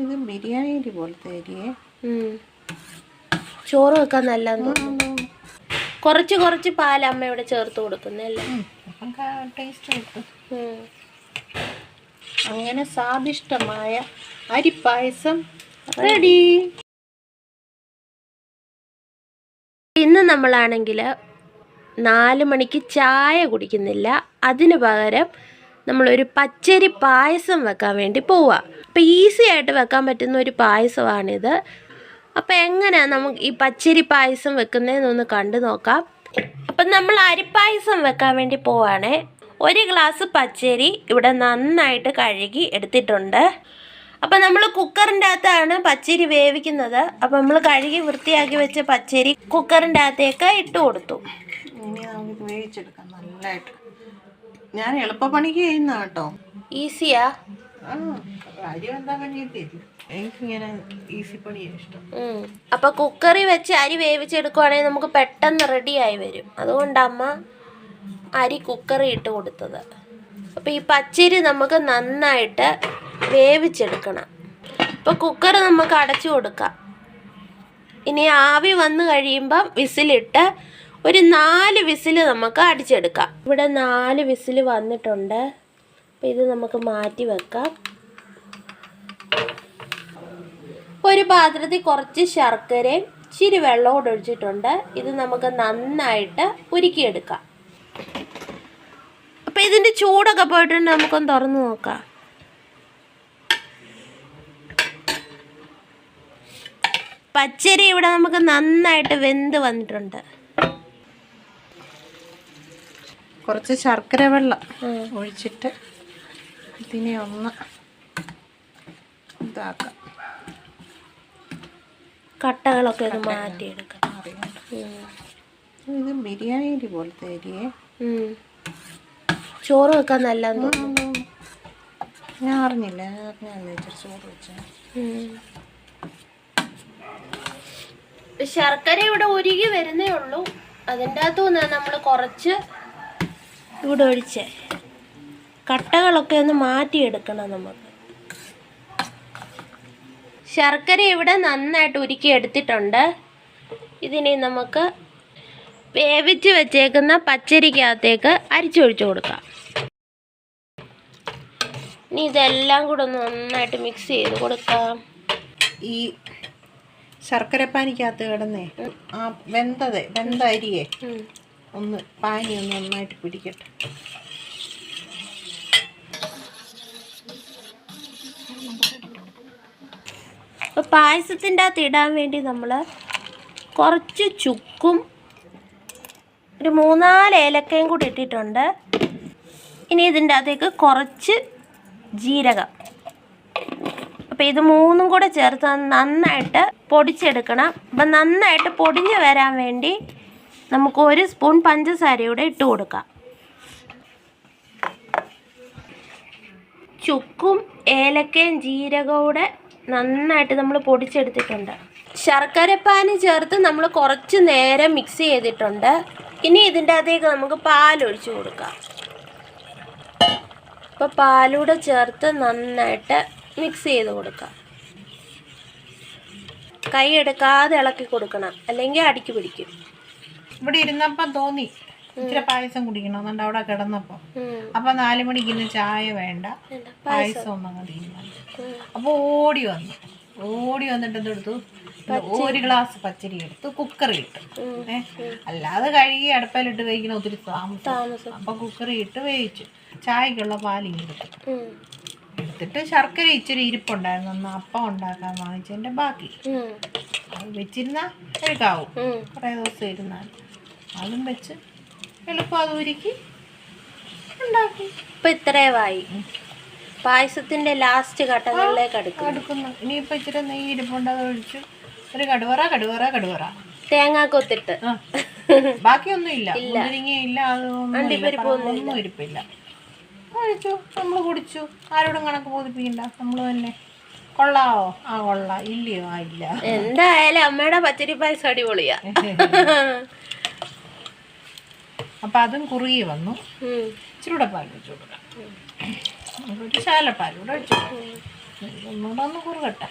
ഇത് ബിരിയാണി അരി പോലത്തെ അരിയെ. ചോറ് വെക്കാൻ നല്ല കൊറച്ച് കുറച്ച് പാൽ അമ്മ ഇവിടെ ചേർത്ത് കൊടുക്കുന്നല്ലേ ടേസ്റ്റ്. അങ്ങനെ സ്വാദിഷ്ടമായ അരിപ്പായസം റെഡി ഇന്ന് നമ്മളാണെങ്കിൽ നാല് മണിക്ക് ചായ കുടിക്കുന്നില്ല. അതിന് പകരം നമ്മളൊരു പച്ചരി പായസം വെക്കാൻ വേണ്ടി പോവുക അപ്പം ഈസി ആയിട്ട് വെക്കാൻ പറ്റുന്ന ഒരു പായസമാണിത്. അപ്പം എങ്ങനെയാണ് നമുക്ക് ഈ പച്ചരി പായസം വെക്കുന്നതെന്നൊന്ന് കണ്ടു നോക്കാം. അപ്പം നമ്മൾ അരിപ്പായസം വെക്കാൻ വേണ്ടി പോവാണേ. ഒരു ഗ്ലാസ് പച്ചരി ഇവിടെ നന്നായിട്ട് കഴുകി എടുത്തിട്ടുണ്ട്. അപ്പം നമ്മൾ കുക്കറിന്റെ അകത്താണ് പച്ചരി വേവിക്കുന്നത്. അപ്പം നമ്മൾ കഴുകി വൃത്തിയാക്കി വെച്ച പച്ചരി കുക്കറിന്റെ അകത്തേക്ക് ഇട്ട് കൊടുത്തു. ഇനി നമുക്ക് വേവിച്ചെടുക്കാം നല്ലതായിട്ട് ഞാൻ എളുപ്പപ്പണിക്ക് ചെയ്യുന്ന കേട്ടോ. ഈസിയാ? എന്താ എനിക്കിങ്ങനെ ഈസി പണിയാണ് ഇഷ്ടം. അപ്പൊ കുക്കറി വെച്ച് അരി വേവിച്ചെടുക്കുവാണെങ്കിൽ നമുക്ക് പെട്ടെന്ന് റെഡിയായി വരും. അതുകൊണ്ട് അമ്മ അരി കുക്കറി ഇട്ട് കൊടുത്തത്. അപ്പൊ ഈ പച്ചരി നമുക്ക് നന്നായിട്ട് വേവിച്ചെടുക്കണം. അപ്പൊ കുക്കർ നമുക്ക് അടച്ചു കൊടുക്കാം. ഇനി ആവി വന്നു കഴിയുമ്പം വിസിലിട്ട് ഒരു നാല് വിസിൽ നമുക്ക് അടിച്ചെടുക്കാം. ഇവിടെ നാല് വിസിൽ വന്നിട്ടുണ്ട്. അപ്പം ഇത് നമുക്ക് മാറ്റി വെക്കാം. ഒരു പാത്രത്തിൽ കുറച്ച് ശർക്കരയും ഇച്ചിരി വെള്ളവും ഒഴിച്ചിട്ടുണ്ട്. ഇത് നമുക്ക് നന്നായിട്ട് ഉരുക്കിയെടുക്കാം. അപ്പം ഇതിന്റെ ചൂടൊക്കെ പോയിട്ടുണ്ട്. നമുക്കൊന്ന് തുറന്നു നോക്കാം. പച്ചരി ഇവിടെ നമുക്ക് നന്നായിട്ട് വെന്ത് വന്നിട്ടുണ്ട്. കുറച്ച് ശർക്കര വെള്ളം. ഒഴിച്ചിട്ട് ഇതിനെ ഒന്ന് ഇതാക്കാം കട്ടകളൊക്കെ ഒന്ന് മാറ്റിയെടുക്കാം. ഇത് ബിരിയാണി അരി പോലത്തെ അരിയേ. ചോറ് വെക്കാൻ നല്ല ഞാൻ അറിഞ്ഞില്ല ഞാൻ അറിഞ്ഞാൽ ഇച്ചിരി ചോറ് വെച്ചാൽ ശർക്കര ഇവിടെ ഒരുകി വരുന്നേ ഉള്ളൂ അതിന്റെ അകത്തു നമ്മൾ കുറച്ച് ഇവിടെ ഒഴിച്ച് കട്ടകളൊക്കെ ഒന്ന് മാറ്റിയെടുക്കണം നമുക്ക്. ശർക്കര ഇവിടെ നന്നായിട്ട് ഉരുക്കി എടുത്തിട്ടുണ്ട്. ഇതിനെ നമുക്ക് വേവിച്ച് വെച്ചേക്കുന്ന പച്ചരിക്കകത്തേക്ക് അരിച്ചൊഴിച്ചു കൊടുക്കാം. ഇനി ഇതെല്ലാം കൂടെ ഒന്ന് നന്നായിട്ട് മിക്സ് ചെയ്ത് കൊടുക്കാം. ഈ ശർക്കരപ്പാനിക്കകത്ത് കിടന്നേ ആ വെന്തതേ വെന്ത അരിയേ. ഒന്ന് പാനി ഒന്ന് നന്നായിട്ട് പിടിക്കട്ടെ. അപ്പോൾ പായസത്തിന്റെ അകത്ത് ഇടാൻ വേണ്ടി നമ്മൾ കുറച്ച് ചുക്കും ഒരു മൂന്നാൽ ഏലക്കയും കൂടി ഇട്ടിട്ടുണ്ട്. ഇനി ഇതിന്റെ അകത്തേക്ക് കുറച്ച് ജീരകം. അപ്പോൾ ഇത് മൂന്നും കൂടെ ചേർത്ത് നന്നായിട്ട് പൊടിച്ചെടുക്കണം. അപ്പം നന്നായിട്ട് പൊടിഞ്ഞ് വരാൻ വേണ്ടി നമുക്ക് ഒരു സ്പൂൺ പഞ്ചസാരയൂടെ ഇട്ട് കൊടുക്കാം. ചുക്കും ഏലക്കയും ജീരകവും നന്നായിട്ട് നമ്മൾ പൊടിച്ചെടുത്തിട്ടുണ്ട്. ശർക്കരപ്പാനി ചേർത്ത് നമ്മൾ കുറച്ച് നേരം മിക്സ് ചെയ്തിട്ടുണ്ട്. ഇനി ഇതിന്റെ അകത്തേക്ക് നമുക്ക് പാലൊഴിച്ച് കൊടുക്കാം. അപ്പോൾ പാലൂടെ ചേർത്ത് നന്നായിട്ട് മിക്സ് ചെയ്ത് കൊടുക്കാം. കൈ എടുക്കാതെ ഇളക്കി കൊടുക്കണം. അല്ലെങ്കിൽ അടിക്ക് പിടിക്കും. ഇവിടെ ഇരുന്നപ്പം തോന്നി ഇച്ചിരി പായസം കുടിക്കണം എന്നുണ്ട് അവിടെ കിടന്നപ്പം. അപ്പൊ നാലുമണിക്ക് ഇന്ന് ചായ വേണ്ട. പായസം. ഒന്നും തീരുമാനിച്ചു. ഉം. അപ്പൊ ഓടി വന്നു. ഓടി വന്നിട്ട് എന്തെടുത്തു ഒരു ഗ്ലാസ് പച്ചരി എടുത്തു. കുക്കറി ഇട്ടു. അല്ലാതെ കഴുകി അടുപ്പയിലിട്ട് വേവിക്കണ ഒത്തിരി താമസം. അപ്പൊ കുക്കറി ഇട്ട് വേവിച്ചു. ചായക്കുള്ള പാലിങ് എടുത്തു. എടുത്തിട്ട് ശർക്കര ഇച്ചിരി ഇരിപ്പുണ്ടായിരുന്നു. ഒന്ന് അപ്പം ഉണ്ടാക്കാൻ വാങ്ങിച്ചതിന്റെ ബാക്കി. വെച്ചിരുന്ന എടുക്കാവും കുറേ ദിവസം ഇരുന്നാൽ. അതും വെച്ച് എളുപ്പം അത് ഉരുക്കി ഉണ്ടാക്കി. ഇപ്പൊ ഇത്രയുമായി പായസത്തിന്റെ ലാസ്റ്റ് ഘട്ടങ്ങളിലേക്ക് അടുക്കും അടുക്കുന്നു. ഇനിയിപ്പോൾ ഇച്ചിരി നെയ്യ് ഇരിപ്പുണ്ട് അത് ഒഴിച്ചു ഒരു കടുവറ കടുവറ കടുവറ. തേങ്ങ കൊത്തിട്ട് ബാക്കിയൊന്നും ഇല്ല. മുന്തിരിങ്ങയില്ല അതൊന്നും ഒന്നും ഇരിപ്പില്ല. കഴിച്ചു നമ്മൾ കുടിച്ചു. ആരോടും കണക്ക് ബോധിപ്പിക്കണ്ട. നമ്മൾ തന്നെ. കൊള്ളാവോ? ആ കൊള്ളാം. ഇല്ലയോ? ആ ഇല്ല. എന്തായാലും അമ്മയുടെ പച്ചരി പായസം അടിപൊളിയാ. അപ്പം അതും കുറുകി വന്നു. ഇച്ചിരൂടെ പാൽ വെച്ച് കൊടുക്കാം. ഒരു ശാലപ്പാൽ കൂടെ വെച്ചു ഒന്നുകൂടെ ഒന്ന് കുറുകട്ടെ.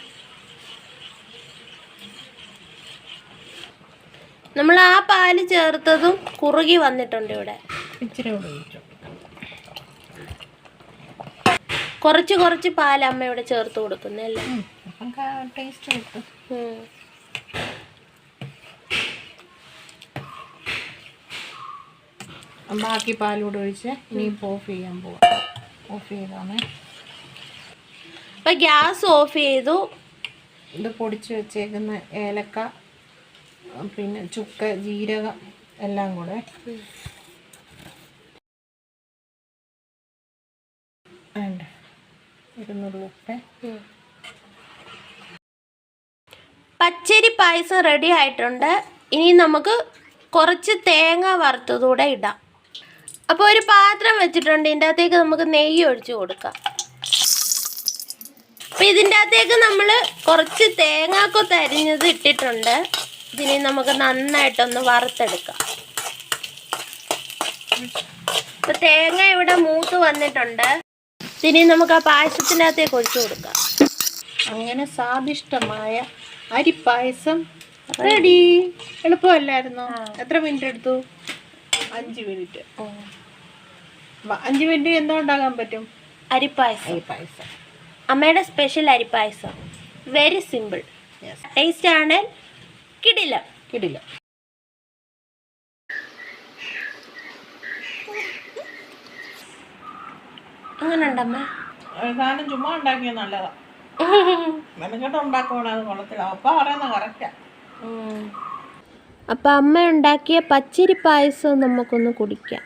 നമ്മൾ ആ പാൽ ചേർത്തതും കുറുകി വന്നിട്ടുണ്ട് ഇവിടെ. ഇച്ചിരി കൂടെ ഒഴിച്ചു കുറച്ച് കുറച്ച് പാൽ അമ്മ ഇവിടെ ചേർത്ത് കൊടുക്കുന്നല്ലേ അപ്പം ടേസ്റ്റ് കിട്ടും. ബാക്കി പാലൂടെ ഒഴിച്ച് ഇനിയിപ്പോൾ ഓഫ് ചെയ്യാൻ പോവാം. ഓഫ് ചെയ്താണേ അപ്പോൾ ഗ്യാസ് ഓഫ് ചെയ്തു. ഇത് പൊടിച്ച് വെച്ചേക്കുന്ന ഏലക്ക പിന്നെ ചുക്ക് ജീരകം എല്ലാം കൂടെ. വേണ്ട? ഇരുന്നൂറ് ഉപ്പ്. പച്ചരി പായസം റെഡി ആയിട്ടുണ്ട്. ഇനി നമുക്ക് കുറച്ച് തേങ്ങ വറുത്തതൂടെ ഇടാം. അപ്പോൾ ഒരു പാത്രം വെച്ചിട്ടുണ്ട് ഇതിന്റെ അകത്തേക്ക് നമുക്ക് നെയ്യ് ഒഴിച്ച് കൊടുക്കാം. അപ്പം ഇതിന്റെ അകത്തേക്ക് നമ്മൾ കുറച്ച് തേങ്ങാക്കൊത്ത് അരിഞ്ഞത് ഇട്ടിട്ടുണ്ട്. ഇതിനെ നമുക്ക് നന്നായിട്ടൊന്ന് വറുത്തെടുക്കാം. ഇപ്പം തേങ്ങ ഇവിടെ മൂത്ത് വന്നിട്ടുണ്ട്. ഇതിനെ നമുക്ക് ആ പായസത്തിന്റെ അകത്തേക്ക് ഒഴിച്ചു കൊടുക്കാം. അങ്ങനെ സ്വാദിഷ്ടമായ അരിപ്പായസം റെഡി. എളുപ്പമല്ലായിരുന്നോ? എത്ര മിനിറ്റ് എടുത്തു? അഞ്ച് മിനിറ്റ്. വ- അഞ്ച് മിനിറ്റ് എന്തോ ഉണ്ടാക്കാൻ പറ്റും? അരിപ്പായസം. അരിപ്പായസം. അമ്മയുടെ സ്പെഷ്യൽ അരിപ്പായസം. വെരി സിമ്പിൾ യെസ് ടേസ്റ്റ് ആണ് കിടില. കിടില. അങ്ങനെ ഉണ്ടമ്മ സാധനം ചുമ്മാ ഉണ്ടാക്കിയത് നല്ലതാ. മെനക്കെട്ട് ഉണ്ടാക്കുവാണെങ്കിൽ അത് കൊള്ളത്തില്ല. അപ്പ പറയുന്ന കറക്റ്റാ അപ്പം അമ്മ ഉണ്ടാക്കിയ പച്ചരി പായസം നമുക്കൊന്ന് കുടിക്കാം.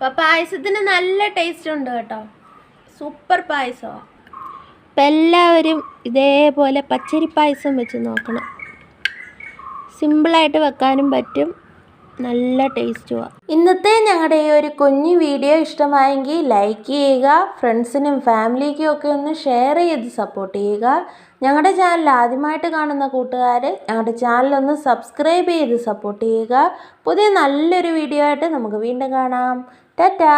അപ്പം പായസത്തിന് നല്ല ടേസ്റ്റ് ഉണ്ട് കേട്ടോ. സൂപ്പർ പായസമാണ് അപ്പം എല്ലാവരും ഇതേപോലെ പച്ചരി പായസം വെച്ച് നോക്കണം. സിമ്പിളായിട്ട് വെക്കാനും പറ്റും. നല്ല ടേസ്റ്റുമാണ് ഇന്നത്തെ ഞങ്ങളുടെ ഈ ഒരു കുഞ്ഞു വീഡിയോ ഇഷ്ടമായെങ്കിൽ ലൈക്ക് ചെയ്യുക ഫ്രണ്ട്സിനും ഫാമിലിക്കും ഒക്കെ ഒന്ന് ഷെയർ ചെയ്ത് സപ്പോർട്ട് ചെയ്യുക. ഞങ്ങളുടെ ചാനൽ ആദ്യമായിട്ട് കാണുന്ന കൂട്ടുകാർ ഞങ്ങളുടെ ചാനൽ ഒന്ന് സബ്സ്ക്രൈബ് ചെയ്ത് സപ്പോർട്ട് ചെയ്യുക. പുതിയ നല്ലൊരു വീഡിയോ ആയിട്ട് നമുക്ക് വീണ്ടും കാണാം. ടാറ്റാ